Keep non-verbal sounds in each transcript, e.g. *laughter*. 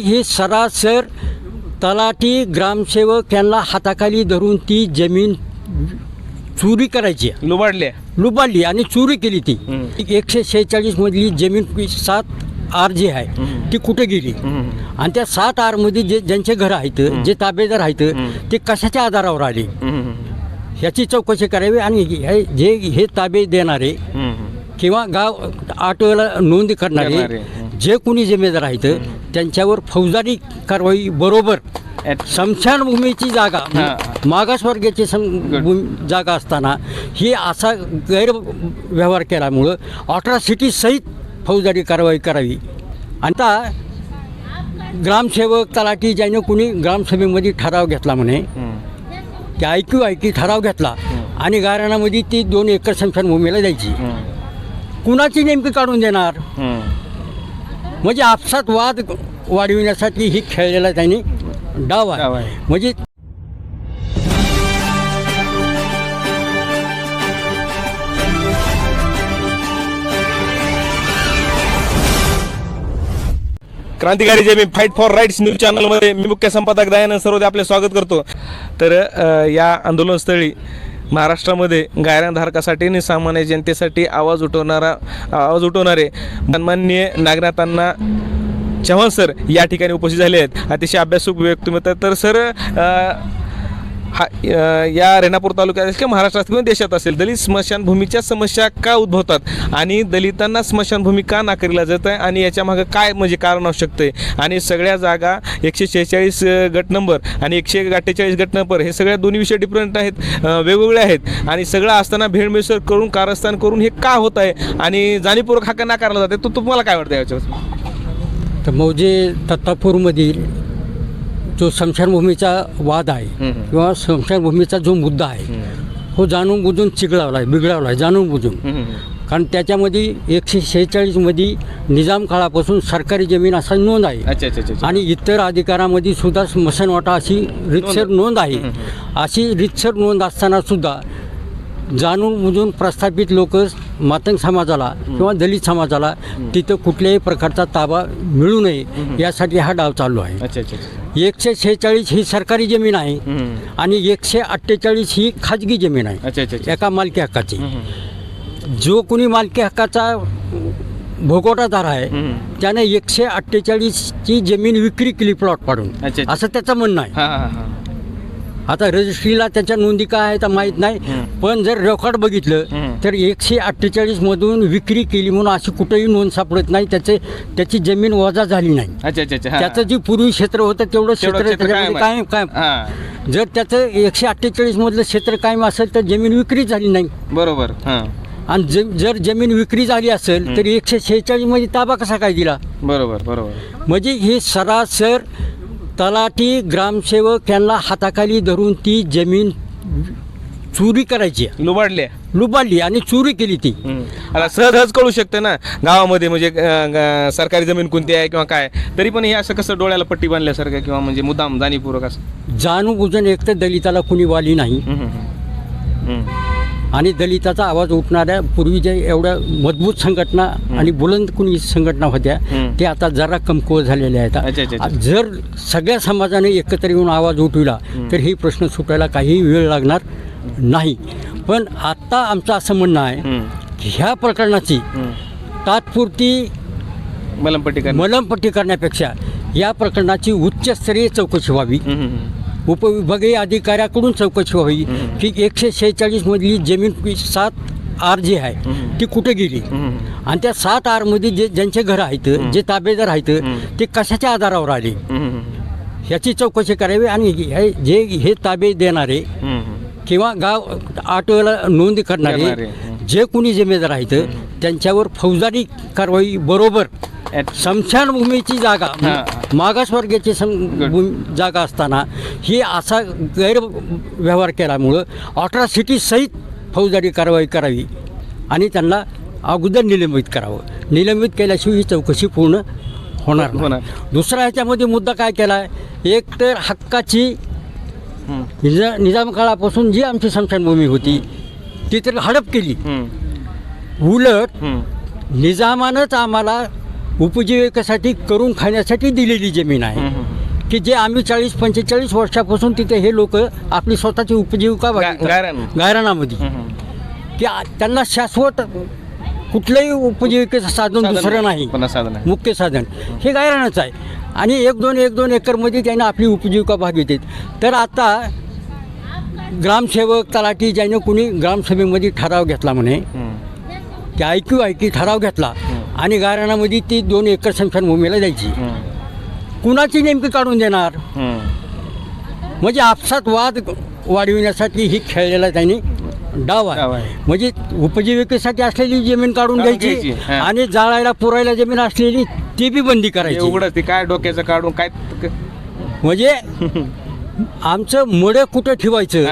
ही सरासर तलाठी ग्रामसेवक यांना हाताखाली धरून ती जमीन चोरी करायची. लुबाडले लुबाडली आणि चोरी केली ती. एकशे शेहेचाळीस मधली जमीन सात आर जी आहे. ती कुठे गेली? आणि त्या सात आरमध्ये जे ज्यांचे घर आहेत जे ताबेदार आहेत ते कशाच्या आधारावर आले? ह्याची चौकशी करावी आणि हे जे हे ताबे देणारे किंवा गाव आटोला नोंद करणारे करणारे, जे कोणी जिम्मेदार आहेत त्यांच्यावर फौजदारी कारवाई बरोबर स्मशानभूमीची जागा. भूमी- जागा असताना ही असा गैरव्यवहार केल्यामुळं अट्रॉसिटी सहित फौजदारी कारवाई करावी. आता ग्रामसेवक तलाठी ज्याने कुणी ग्रामसभेमध्ये ठराव घेतला म्हणे की ऐकू ऐकी ठराव घेतला आणि गायरानामध्ये ती दोन एकर स्मशानभूमीला द्यायची. कुणाची नेमकी काढून देणार? म्हणजे आपसात वाद वाढविण्यासाठी ही खेळलेला त्यांनी डाव आहे. म्हणजे क्रांतिकारी जे मी फाईट फॉर राईट्स न्यूज चॅनलमध्ये मी मुख्य संपादक दयानंद सरोदे आपले स्वागत करतो तर या आंदोलनस्थळी महाराष्ट्रामध्ये गायरानधारकासाठी आणि सामान्य जनतेसाठी आवाज उठवणारा आवाज उठवणारे सन्माननीय नागनाथांना चव्हाण सर या ठिकाणी उपस्थित झाले आहेत. अतिशय अभ्यासक व्यक्तिमत्व तर सर हा या रेणापूर तालुक्यात असेल किंवा महाराष्ट्रात किंवा देशात असेल दलित स्मशानभूमीच्या समस्या का उद्भवतात? आणि दलितांना स्मशानभूमी का नाकारला जात आहे? आणि याच्यामागं काय म्हणजे कारण असू शकते आणि सगळ्या जागा एकशे शेहेचाळीस गट नंबर आणि एकशे अठ्ठेचाळीस गट नंबर हे सगळ्या दोन्ही विषय डिफरंट आहेत वेगवेगळे आहेत. आणि सगळं असताना भेळमिसळ करून कारस्थान करून हे का होत आहे? आणि जाणीवपूर्वक हा का नाकारला जाते तो तुम्हाला काय वाटतं याच्यावर? तर मौजे दत्तापूरमधील जो स्मशानभूमीचा वाद आहे. किंवा स्मशानभूमीचा जो मुद्दा आहे हो जाणून बुजून चिघळावला आहे बिघडावला आहे जाणून बुजून कारण त्याच्यामध्ये एकशे शेहेचाळीसमध्ये निजाम काळापासून सरकारी जमीन असा नोंद आहे. अच्छा अच्छा अच्छा आणि इतर अधिकारामध्ये सुद्धा स्मशानवाटा अशी रितसर नोंद. आहे. अशी रितसर नोंद असताना सुद्धा जाणून बुजून प्रस्थापित लोक मातंग समाजाला किंवा दलित समाजाला तिथं कुठल्याही प्रकारचा ताबा मिळू नये यासाठी हा डाव चालू आहे. अच्छा अच्छा अच्छा. एकशे शेहेचाळीस ही सरकारी जमीन आहे. आणि एकशे अठ्ठेचाळीस ही खाजगी जमीन आहे. अच्छा अच्छा अच्छा. एका मालकी हक्काची. जो कोणी मालकी हक्काचा भोगवटादार आहे. त्याने एकशे अठ्ठेचाळीसची जमीन विक्री केली प्लॉट पाडून. असं त्याचं म्हणणं आहे. आता रजिस्ट्रीला त्याच्या नोंदी काय आहे तर माहीत नाही. पण जर रेकॉर्ड बघितलं. तर एकशे अठ्ठेचाळीसमधून विक्री केली म्हणून अशी कुठेही नोंद सापडत नाही. त्याचे त्याची जमीन वजा झाली नाही. अच्छा अच्छा अच्छा. त्याचं जे पूर्वी क्षेत्र होतं तेवढं क्षेत्र कायम. कायम हा. जर त्याचं एकशे अठ्ठेचाळीसमधलं क्षेत्र कायम असेल तर जमीन विक्री झाली नाही. बरोबर हा. आणि जर जमीन विक्री झाली असेल तर एकशे शेहेचाळीसमध्ये ताबा कसा काय दिला? बरोबर बरोबर. म्हणजे ही सरासर तलाठी ग्रामसेवक यांना हाताखाली धरून ती जमीन चोरी करायची. लुबाडले. लुबाडली आणि चोरी केली ती. आता सहज कळू शकते ना गावामध्ये म्हणजे ग- सरकारी जमीन कोणती आहे किंवा काय तरी पण हे असं कसं डोळ्याला पट्टी बांधल्यासारखं किंवा म्हणजे मुद्दाम जाणीवपूर्वक असं. जाणून बुजून एक तर दलिताला कुणी वाली नाही. हम्म, हम्म, हम्म. आणि दलिताचा आवाज उठणाऱ्या पूर्वीच्या एवढ्या मजबूत संघटना आणि बुलंद कुणी संघटना होत्या. ते आता जरा कमकुवत झालेल्या. आहेत. जर सगळ्या समाजाने एकत्र येऊन आवाज उठविला तर ही प्रश्न सुटायला काही वेळ लागणार नाही. पण आत्ता आमचं असं म्हणणं आहे की ह्या प्रकरणाची. तात्पुरती मलमपट्टी मलमपट्टी करण्यापेक्षा या प्रकरणाची उच्चस्तरीय चौकशी व्हावी. उपविभागीय अधिकाऱ्याकडून चौकशी व्हावी. की एकशे शेहेचाळीसमधली जमीन सात आर जी आहे ती कुठे गेली? आणि त्या सात आरमध्ये जे ज्यांचे घर आहेत जे ताबेदार आहेत ते कशाच्या आधारावर आले? ह्याची चौकशी करावी आणि हे जे हे ताबे देणारे किंवा गाव आटोला नोंद करणारे करणारे, जे कोणी जिम्मेदार आहेत त्यांच्यावर फौजदारी कारवाई बरोबर स्मशानभूमीची जागा भूमी- जागा असताना ही असा गैरव्यवहार केल्यामुळं अट्रॉसिटी सहित फौजदारी कारवाई करावी आणि त्यांना अगोदर निलंबित करावं निलंबित केल्याशिवाय ही चौकशी पूर्ण होणार. होणार. दुसरा ह्याच्यामध्ये मुद्दा काय केला आहे एक तर हक्काची निजा निजाम काळापासून जी आमची स्मशानभूमी होती ती तर हडप केली उलट निजामानंच आम्हाला उपजीविकेसाठी करून खाण्यासाठी दिलेली जमीन आहे. की जे आम्ही चाळीस पंचेचाळीस वर्षापासून तिथे हे लोक आपली स्वतःची उपजीविका. गायरानामध्ये की त्यांना शाश्वत कुठलंही उपजीविकेचं साधन दुसरं नाही. मुख्य साधन. हे गायरानच आहे. आणि एक दोन एक दोन एकरमध्ये त्यांना आपली उपजीविका भागवते तर आता ग्रामसेवक तलाठी ज्याने कुणी ग्रामसभेमध्ये ठराव घेतला म्हणे. की ऐकू ऐकी ठराव घेतला. आणि गायरानामध्ये ती दोन एकर स्मशानभूमीला जायची हम्म. कुणाची नेमकी काढून देणार. म्हणजे आपसात वाद वाढविण्यासाठी ही खेळलेला त्यांनी डाव आहे. म्हणजे उपजीविकेसाठी असलेली जमीन काढून घ्यायची. आणि जाळायला पुरायला जमीन असलेली ती बी बंदी हे करायची उघडच ते काय डोक्याचं काढून काय म्हणजे *laughs* आमचं मुळे कुठं ठेवायचं.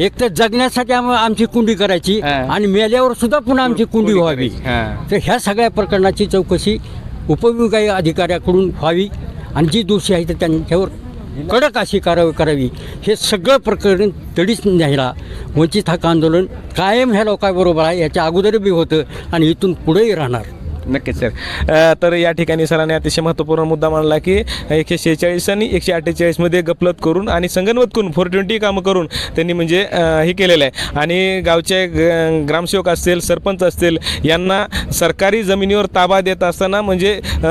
एक तर जगण्यासाठी आम- आमची कुंडी करायची हां. आणि मेल्यावर सुद्धा पुन्हा आमची कुंडी व्हावी हा. तर ह्या सगळ्या प्रकरणाची चौकशी उपविभागीय अधिकाऱ्याकडून व्हावी आणि जी दोषी आहे तर त्यांच्यावर कडक अशी कारवाई करावी हे सगळं प्रकरण तडीच न्यायला वंचित हक्क आंदोलन कायम ह्या लोकांबरोबर आहे याच्या अगोदर बी होतं आणि इथून पुढेही राहणार नक्कीच सर अ, तर या ठिकाणी सरांनी अतिशय महत्त्वपूर्ण मुद्दा मांडला की एकशे शेहेचाळीस आणि एकशे अठ्ठेचाळीसमध्ये गपलत करून आणि संगनमत करून फोर ट्वेंटी कामं करून त्यांनी म्हणजे अ, हे केलेलं आहे. आणि गावचे ग- ग्रामसेवक असतील सरपंच असतील यांना सरकारी जमिनीवर ताबा देत असताना म्हणजे अ,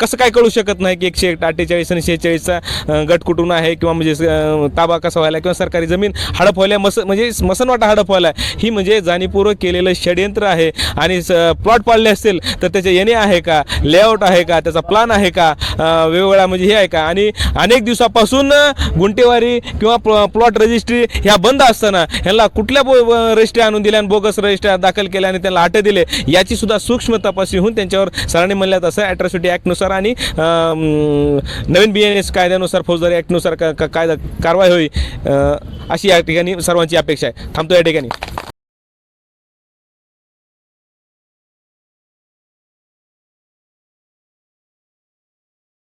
कसं काय कळू शकत नाही की एकशे अठ्ठेचाळीस आणि शेहेचाळीसचा अ, गट कुठून आहे किंवा म्हणजे अ, ताबा कसा व्हायला किंवा सरकारी जमीन हडप व्हायला मस म्हणजे मसनवाटा हडप व्हायला ही म्हणजे जाणीवपूर्वक केलेलं षडयंत्र आहे. आणि प्लॉट पाडले असतील तर त्याचे येणे आहे का? लेआउट आहे का? त्याचा प्लान आहे का? वेगवेगळा म्हणजे हे आहे का? आणि अनेक दिवसापासून गुंटेवारी किंवा प्लॉट रजिस्ट्री ह्या बंद असताना ह्यांना कुठल्या बो रजिस्ट्री आणून दिल्या आणि बोगस रजिस्ट्री दाखल केल्या आणि त्यांना अटे दिले याची सुद्धा सूक्ष्म तपासणी होऊन त्यांच्यावर सरांनी म्हणल्यात असं ॲट्रॉसिटी ॲक्टनुसार आणि नवीन बी एन एस कायद्यानुसार फौजदारी ॲक्टनुसार का कायदा कारवाई होईल अशी या ठिकाणी सर्वांची अपेक्षा आहे. थांबतो या ठिकाणी.